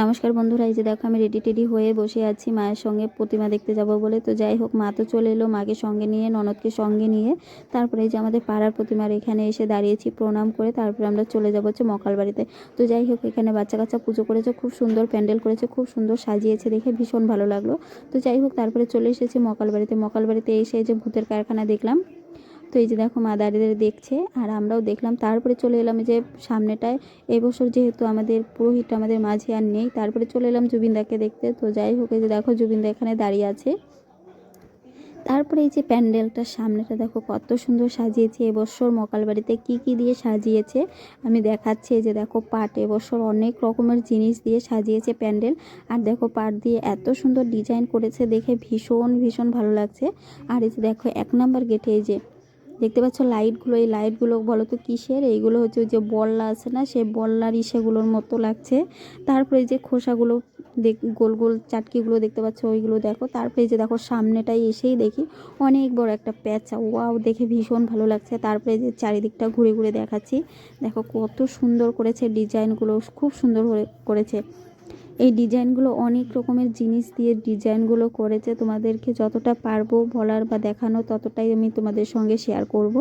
নমস্কার বন্ধুরা, এই যে দেখো আমি রেডি টেডি হয়ে বসে আছি মায়ের সঙ্গে, প্রতিমা দেখতে যাব বলে। তো যাই হোক, মা তো চলে এলো মাকে সঙ্গে নিয়ে, ননদকে সঙ্গে নিয়ে। তারপরে এই যে আমাদের পাড়ার প্রতিমার এখানে এসে দাঁড়িয়েছি প্রণাম করে, তারপরে আমরা চলে যাব হচ্ছে মকাল বাড়িতে। তো যাই হোক, এখানে বাচ্চা কাচ্চা পুজো করেছে, খুব সুন্দর প্যান্ডেল করেছে, খুব সুন্দর সাজিয়েছে দেখে ভীষণ ভালো লাগল। তো যাই হোক, তারপরে চলে এসেছি মকাল বাড়িতে। মকাল বাড়িতে এসে এই যে ভূতের কারখানা দেখলাম। তো এই যে দেখো মা দাঁড়িয়ে দেখছে, আর আমরাও দেখলাম। তারপরে চলে এলাম যে সামনেটায়। এবছর যেহেতু আমাদের পুরোহিত আমাদের মাঝে আর নেই, তারপরে চলে এলাম জুবিনদাকে দেখতে। তো যাই হোক, এই যে দেখো জুবিনদা এখানে দাঁড়িয়ে আছে। তারপরে এই যে প্যান্ডেলটার সামনেটা দেখো, কত সুন্দর সাজিয়েছে। এবছর মকাল বাড়িতে কী কী দিয়ে সাজিয়েছে, আমি দেখাচ্ছি। এই যে দেখো পাট, এবছর অনেক রকমের জিনিস দিয়ে সাজিয়েছে প্যান্ডেল। আর দেখো পাট দিয়ে এত সুন্দর ডিজাইন করেছে, দেখে ভীষণ ভীষণ ভালো লাগছে। আর এই যে দেখো এক নাম্বার গেটে এই যে দেখতে পাচ্ছ লাইটগুলো, এই লাইটগুলো বলো তো কিসের? এইগুলো হচ্ছে যে বল্লা আছে না সে বল্লার ইসেগুলোর মতো লাগছে। তারপরে যে খোসাগুলো দেখ, গোল গোল চাটকিগুলো দেখতে পাচ্ছ, ওইগুলো দেখো। তারপরে যে দেখো সামনেটাই এসেই দেখি অনেক বড় একটা প্যাঁচা। ওয়াও, দেখে ভীষণ ভালো লাগছে। তারপরে যে চারিদিকটা ঘুরে ঘুরে দেখাচ্ছি। দেখো কত সুন্দর করেছে ডিজাইনগুলো, খুব সুন্দর করে করেছে। এই ডিজাইনগুলো অনেক রকমের জিনিস দিয়ে ডিজাইনগুলো করেছে। তোমাদেরকে যতটা পারব বলার বা দেখানো ততটাই আমি তোমাদের সঙ্গে শেয়ার করব।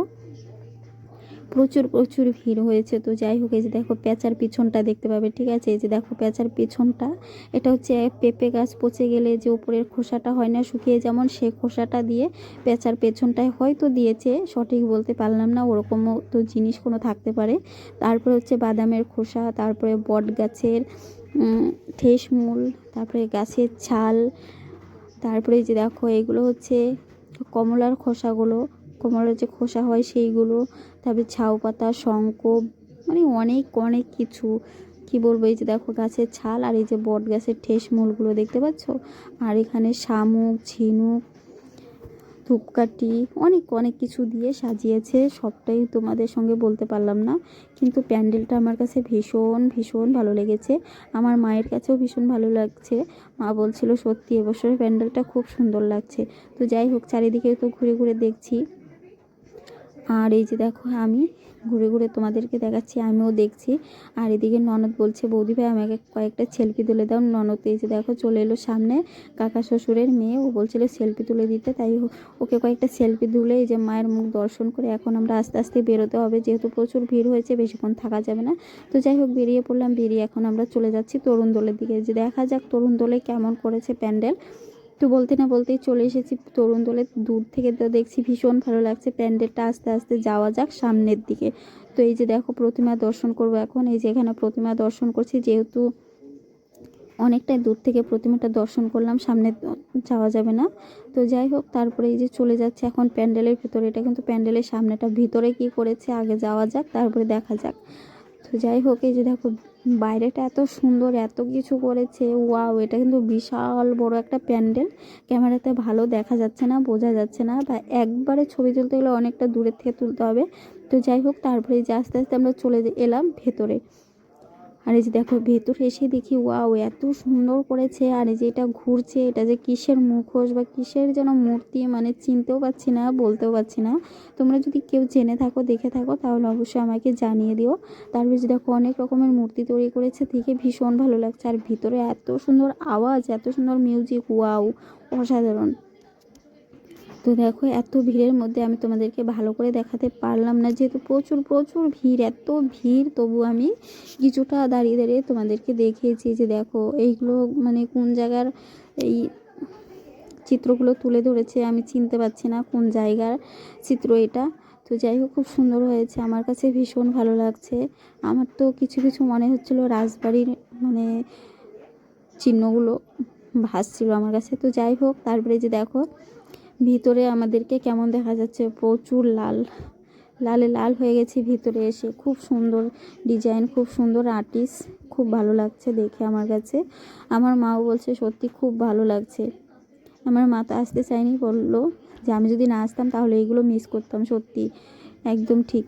প্রচুর প্রচুর ভিড় হয়েছে। তো যাই হোক, এই যে দেখো পেঁচার পিছনটা দেখতে পাবে, ঠিক আছে? এই যে দেখো পেঁচার পিছনটা। এটা হচ্ছে পেঁপে গাছ পচে গেলে যে উপরের খোসাটা হয় না, শুকিয়ে যেমন সে খোসাটা দিয়ে পেঁচার পেছনটায় হয়তো দিয়েছে, সঠিক বলতে পারলাম না, ওরকমও তো জিনিস কোনো থাকতে পারে। তারপরে হচ্ছে বাদামের খোসা, তারপরে বট গাছের ঠেসমূল তারপরে গাছের ছাল, তারপরে যে দেখো, এগুলো হচ্ছে কমলার খোসাগুলো, কমলার যে খোসা হয় সেইগুলো, তারপরে ছাউ পাতা, শঙ্খ মানে অনেক অনেক কিছু। কি বলব, এই যে দেখো, গাছের ছাল আর এই যে বট গাছের ঠেস মূলগুলো দেখতে পাচ্ছ? আর এখানে শামুক, ঝিনুক ধূপকাঠি, অনেক অনেক কিছু দিয়ে সাজিয়েছে। সবটাই তোমাদের সঙ্গে বলতে পারলাম না। কিন্তু প্যান্ডেলটা আমার কাছে ভীষণ ভীষণ ভালো লেগেছে। আমার মায়ের কাছেও ভীষণ ভালো লাগছে। মা বলছিল, সত্যি এবছরের প্যান্ডেলটা খুব সুন্দর লাগছে। তো যাই হোক চারিদিকে তো ঘুরে ঘুরে দেখছি। আর এই যে দেখো, আমি ঘুরে ঘুরে তোমাদেরকে দেখাচ্ছি, আমিও দেখছি। আর এদিকে ননদ বলছে, বৌদি ভাই, আমাকে কয়েকটা সেলফি তুলে দাও। ননদ এই যে দেখো, চলে এলো সামনে কাকা শ্বশুরের মেয়ে। ও বলছিল সেলফি তুলে দিতে, তাই ওকে কয়েকটা সেলফি তুলে এই যে মায়ের মুখ দর্শন করে এখন আমরা আস্তে আস্তে বেরোতে হবে। যেহেতু প্রচুর ভিড় হয়েছে, বেশিক্ষণ থাকা যাবে না। তো যাই হোক, বেরিয়ে পড়লাম, বেরিয়ে এখন আমরা চলে যাচ্ছি তরুণ দোলের দিকে। যে দেখা যাক তরুণ দোলে কেমন করেছে প্যান্ডেল। তো বলতে না বলতেই চলে এসেছি তরুণ দোলে। দূর থেকে তো দেখছি ভীষণ ভালো লাগছে প্যান্ডেলটা। আস্তে আস্তে যাওয়া যাক সামনের দিকে। তো এই যে দেখো প্রতিমা দর্শন করব এখন। এই যে এখানে প্রতিমা দর্শন করছি, যেহেতু অনেকটাই দূর থেকে প্রতিমাটা দর্শন করলাম, সামনে যাওয়া যাবে না। তো যাই হোক, তারপরে এই যে চলে যাচ্ছে এখন প্যান্ডেলের ভিতরে। এটা কিন্তু প্যান্ডেলের সামনেটা। ভিতরে কি করেছে, আগে যাওয়া যাক, তারপরে দেখা যাক। তো যাই হোক, এই যে দেখো, বাইরেটা এত সুন্দর, এত কিছু করেছে, ওয়াও, এটা কিন্তু বিশাল বড় একটা প্যান্ডেল। ক্যামেরাতে ভালো দেখা যাচ্ছে না, বোঝা যাচ্ছে না, বা একবারে ছবি তুলতে গেলে অনেকটা দূরের থেকে তুলতে হবে। তো যাই হোক, তারপরে যে আস্তে আস্তে আমরা চলে এলাম ভেতরে। আর এই যে দেখো, ভেতরে এসে দেখি, ওয়াও, এত সুন্দর করেছে। আর এই যে এটা ঘুরছে, এটা যে কিসের মুখোশ বা কিসের যেন মূর্তি মানে চিনতেও পারছি না, বলতেও পারছি না। তোমরা যদি কেউ জেনে থাকো, দেখে থাকো, তাহলে অবশ্যই আমাকে জানিয়ে দিও। তারপরে যে দেখো, অনেক রকমের মূর্তি তৈরি করেছে, দেখে ভীষণ ভালো লাগছে। আর ভিতরে এত সুন্দর আওয়াজ, এত সুন্দর মিউজিক, ওয়াও, অসাধারণ। তো দেখো, এত ভিড়ের মধ্যে আমি তোমাদেরকে ভালো করে দেখাতে পারলাম না। যেহেতু প্রচুর প্রচুর ভিড়, এত ভিড়, তবু আমি কিছুটা দাঁড়িয়ে দাঁড়িয়ে তোমাদেরকে দেখিয়েছি যে দেখো, এইগুলো মানে কোন জায়গার এই চিত্রগুলো তুলে ধরেছে আমি চিনতে পারছি না কোন জায়গার চিত্র এটা। তো যাই হোক, খুব সুন্দর হয়েছে, আমার কাছে ভীষণ ভালো লাগছে। আমার তো কিছু কিছু মনে হচ্ছিল রাজবাড়ির মানে চিহ্নগুলো ভাসছিল আমার কাছে। তো যাই হোক, তারপরে যে দেখো ভিতরে আমাদেরকে কেমন দেখা যাচ্ছে? প্রচুর লাল। লালে লাল হয়ে গেছে ভিতরে এসে। খুব সুন্দর ডিজাইন, খুব সুন্দর আর্টিস্ট। খুব ভালো লাগছে দেখে আমার কাছে। আমার মাও বলছে, সত্যি খুব ভালো লাগছে। আমার মা তো আসতে চায়নি, বলল যে, আমি যদি না আসতাম তাহলে এইগুলো মিস করতাম। সত্যি, একদম ঠিক।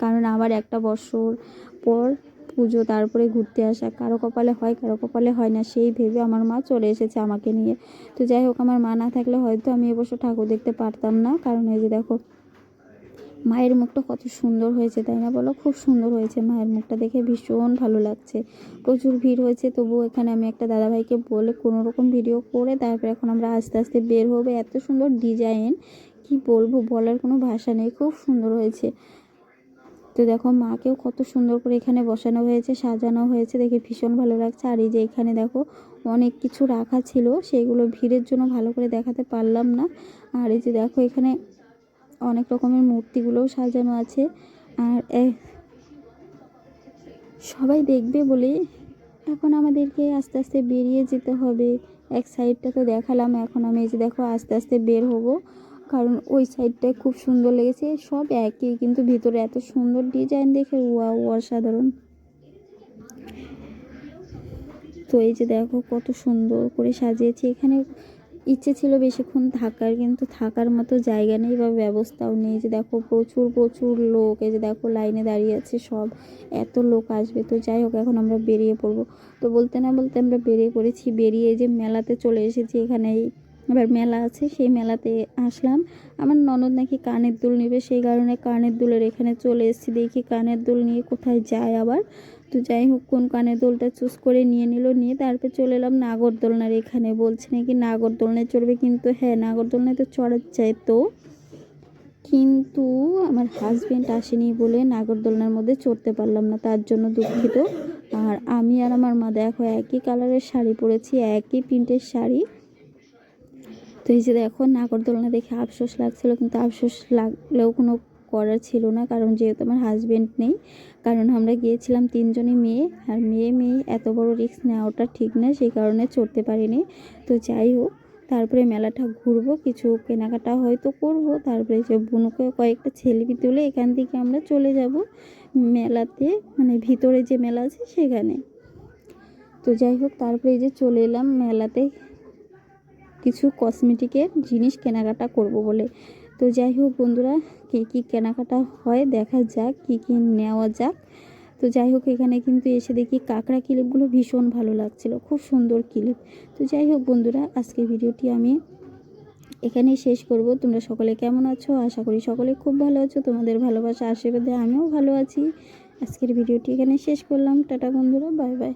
কারণ আবার একটা বছর পর পুজো, তারপরে ঘুরতে আসা, কারও কপালে হয়, কারও কপালে হয় না, সেই ভেবে আমার মা চলে এসেছে আমাকে নিয়ে। তো যাই হোক, আমার মা না থাকলে হয়তো আমি এবছর ঠাকুর দেখতে পারতাম না। কারণ এই যে দেখো, মায়ের মুখটা কত সুন্দর হয়েছে, তাই না বলো? খুব সুন্দর হয়েছে মায়ের মুখটা দেখে, ভীষণ ভালো লাগছে। প্রচুর ভিড় হয়েছে, তবুও এখানে আমি একটা দাদাভাইকে বলে কোনো রকম ভিডিও করে তারপর এখন আমরা আস্তে আস্তে বের হব। এত সুন্দর ডিজাইন, কি বলব বলার কোনো ভাষা নেই, খুব সুন্দর হয়েছে। তো দেখো মাকেও কত সুন্দর করে এখানে বসানো হয়েছে, সাজানো হয়েছে, দেখে ভীষণ ভালো লাগছে। আর এই যে এখানে দেখো অনেক কিছু রাখা ছিল, সেগুলো ভিড়ের জন্য ভালো করে দেখাতে পারলাম না। আর এই যে দেখো এখানে অনেক রকমের মূর্তিগুলোও সাজানো আছে। আর সবাই দেখবে বলে এখন আমাদেরকে আস্তে আস্তে বেরিয়ে যেতে হবে। এক সাইডটা তো দেখালাম, এখন আমি এই যে দেখো আস্তে আস্তে বের হব। কারণ ওই সাইডটায় খুব সুন্দর লেগেছে। সব একই, কিন্তু ভিতরে এত সুন্দর ডিজাইন দেখে ওয়া অসাধারণ। তো এই যে দেখো, কত সুন্দর করে সাজিয়েছি। এখানে ইচ্ছে ছিল বেশিক্ষণ থাকার, কিন্তু থাকার মতো জায়গা নেই বা ব্যবস্থাও নেই। যে দেখো, প্রচুর প্রচুর লোক। এই যে দেখো, লাইনে দাঁড়িয়ে আছে সব। এত লোক আসবে। তো যাই হোক, এখন আমরা বেরিয়ে পড়ব। তো বলতে না বলতে আমরা বেরিয়ে পড়েছি। বেরিয়ে যে মেলাতে চলে এসেছি। এখানে আবার মেলা আছে, সেই মেলাতে আসলাম। আমার ননদ নাকি কানের দুল নেবে, সেই কারণে কানের দুলের এখানে চলে এসেছি। দেখি কানের দুল নিয়ে কোথায় যায় আবার। তো যাই হোক, কোন কানের দোলটা চুজ করে নিয়ে নিল, নিয়ে তারপর চলে এলাম নাগরদোলনার এখানে। বলছে নাকি নাগরদোলনায় চড়বে, কিন্তু হ্যাঁ নাগরদোলনায় তো চড়ার চাই তো। কিন্তু আমার হাজব্যান্ড আসেনি বলে নাগরদোলনার মধ্যে চড়তে পারলাম না, তার জন্য দুঃখিত। আর আমি আর আমার মা দেখো, একই কালারের শাড়ি পরেছি, একই প্রিন্টের শাড়ি। তো এই যে দেখো নাগরদোলনা দেখে আফসোস লাগছিল, কিন্তু আফসোস লাগলেও কোনো করার ছিল না, কারণ যেহেতু আমার হাজবেন্ড নেই, কারণ আমরা গিয়েছিলাম তিনজনই মেয়ে, আর মেয়ে মেয়ে এত বড় রিস্ক নেওয়াটা ঠিক না, সেই কারণে চড়তে পারিনি। তো যাই হোক, তারপরে মেলাটা ঘুরবো, কিছু কেনাকাটা হয়তো করব, তারপরে যে বুনুকে কয়েকটা ছেলেপি তুলে এখান থেকে আমরা চলে যাব মেলাতে মানে ভিতরে যে মেলা আছে সেখানে। তো যাই হোক, তারপরে এই যে চলে এলাম মেলাতে। কিছু কসমেটিকের জিনিস কেনাকাটা করব বলে। তো যাই হোক বন্ধুরা, কী কী কেনাকাটা হয় দেখা যাক, কী কী নেওয়া যাক। তো যাই হোক এখানে কিন্তু এসে দেখি কাঁকড়া ক্লিপগুলো ভীষণ ভালো লাগছিল, খুব সুন্দর ক্লিপ। তো যাই হোক বন্ধুরা আজকের ভিডিওটি আমি এখানেই শেষ করব। তোমরা সকলে কেমন আছো? আশা করি সকলে খুব ভালো আছো। তোমাদের ভালোবাসা, আশীর্বাদে আমিও ভালো আছি। আজকের ভিডিওটি এখানে শেষ করলাম। টাটা বন্ধুরা, বাই বাই।